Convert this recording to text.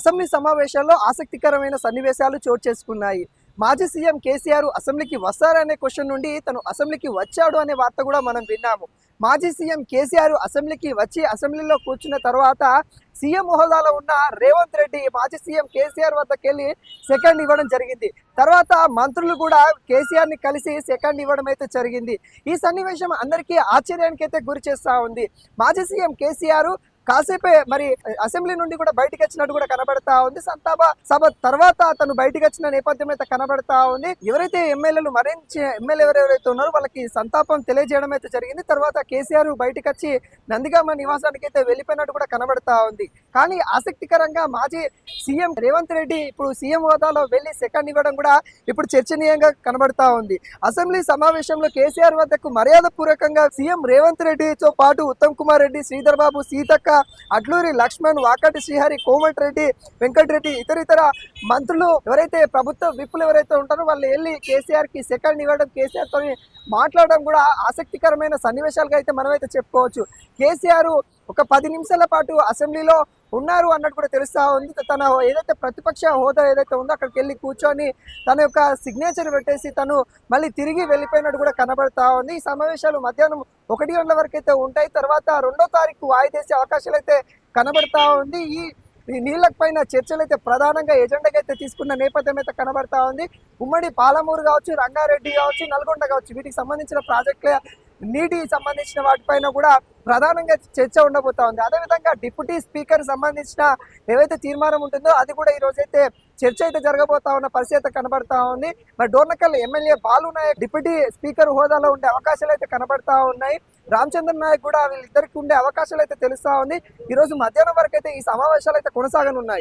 Assembly సమావేశాల్లో ఆసక్తికరమైన సన్నివేశాలు చోటు చేసుకున్నాయి. మాజీ సీఎం కేసీఆర్ అసెంబ్లీకి వస్తారనే క్వశ్చన్ నుండి తను అసెంబ్లీకి వచ్చాడు అనే వార్త కూడా మనం విన్నాము. మాజీ సీఎం కేసీఆర్ అసెంబ్లీకి వచ్చి అసెంబ్లీలో కూర్చున్న తర్వాత సీఎం హోదాలో ఉన్న రేవంత్ రెడ్డి మాజీ సీఎం కేసీఆర్ వద్దకు వెళ్ళి సెకండ్ ఇవ్వడం జరిగింది. తర్వాత మంత్రులు కూడా కేసీఆర్ని కలిసి సెకండ్ ఇవ్వడం అయితే జరిగింది. ఈ సన్నివేశం అందరికీ ఆశ్చర్యానికి అయితే గురి చేస్తూ ఉంది. మాజీ సీఎం కేసీఆర్ కాసేపే మరి అసెంబ్లీ నుండి కూడా బయటకు వచ్చినట్టు కూడా కనబడతా ఉంది. సంతాప సభ తర్వాత అతను బయటకు వచ్చిన నేపథ్యం అయితే కనబడతా ఉంది. ఎవరైతే ఎమ్మెల్యేలు మరించి ఎమ్మెల్యే ఎవరెవరైతే ఉన్నారో వాళ్ళకి సంతాపం తెలియజేయడం అయితే జరిగింది. తర్వాత కేసీఆర్ బయటకు వచ్చి నందిగామ నివాసానికి అయితే వెళ్ళిపోయినట్టు కూడా కనబడతా ఉంది. కానీ ఆసక్తికరంగా మాజీ సీఎం రేవంత్ రెడ్డి ఇప్పుడు సీఎం హోదాలో వెళ్ళి సెకండ్ ఇవ్వడం కూడా ఇప్పుడు చర్చనీయంగా కనబడతా ఉంది. అసెంబ్లీ సమావేశంలో కేసీఆర్ వద్దకు మర్యాద పూర్వకంగా సీఎం రేవంత్ రెడ్డితో పాటు ఉత్తమ్ కుమార్ రెడ్డి శ్రీధర్ బాబు సీతక్క అడ్లూరి లక్ష్మణ్ వాకటి శ్రీహరి కోమటిరెడ్డి వెంకటరెడ్డి ఇతర ఇతర మంత్రులు ఎవరైతే ప్రభుత్వ విప్పులు ఎవరైతే ఉంటారో వాళ్ళు వెళ్ళి కేసీఆర్కి సెకండ్ ఇవ్వడం కేసీఆర్తో మాట్లాడడం కూడా ఆసక్తికరమైన సన్నివేశాలుగా అయితే మనమైతే చెప్పుకోవచ్చు. కేసీఆర్ ఒక పది నిమిషాల పాటు అసెంబ్లీలో ఉన్నారు అన్నట్టు కూడా తెలుస్తా ఉంది. తన ఏదైతే ప్రతిపక్ష హోదా ఏదైతే ఉందో అక్కడికి వెళ్ళి కూర్చొని తన యొక్క సిగ్నేచర్ పెట్టేసి తను మళ్ళీ తిరిగి వెళ్ళిపోయినట్టు కూడా కనబడతా ఉంది. ఈ సమావేశాలు మధ్యాహ్నం ఒకటి గంటల వరకు అయితే ఉంటాయి. తర్వాత రెండో తారీఖు వాయిదేసే అవకాశాలు అయితే కనబడతా ఉంది. ఈ ఈ నీళ్ళకు పైన చర్చలు అయితే ప్రధానంగా ఎజెండాగా అయితే తీసుకున్న నేపథ్యం అయితే కనబడతా ఉంది. ఉమ్మడి పాలమూరు కావచ్చు రంగారెడ్డి కావచ్చు నల్గొండ కావచ్చు వీటికి సంబంధించిన ప్రాజెక్టులే నీటి సంబంధించిన వాటిపైన కూడా ప్రధానంగా చర్చ ఉండబోతా ఉంది. అదేవిధంగా డిప్యూటీ స్పీకర్ సంబంధించిన ఏవైతే తీర్మానం ఉంటుందో అది కూడా ఈ రోజైతే చర్చ అయితే జరగబోతా ఉన్న పరిస్థితి అయితే కనబడతా ఉంది. మరి Dornakal MLA Balu Nayak deputy speaker హోదాలో ఉండే అవకాశాలు అయితే కనబడతా ఉన్నాయి. రామచంద్ర నాయక్ కూడా వీళ్ళిద్దరికి ఉండే అవకాశాలు అయితే తెలుస్తా ఉంది. ఈ రోజు మధ్యాహ్నం వరకు అయితే ఈ సమావేశాలు అయితే కొనసాగనున్నాయి.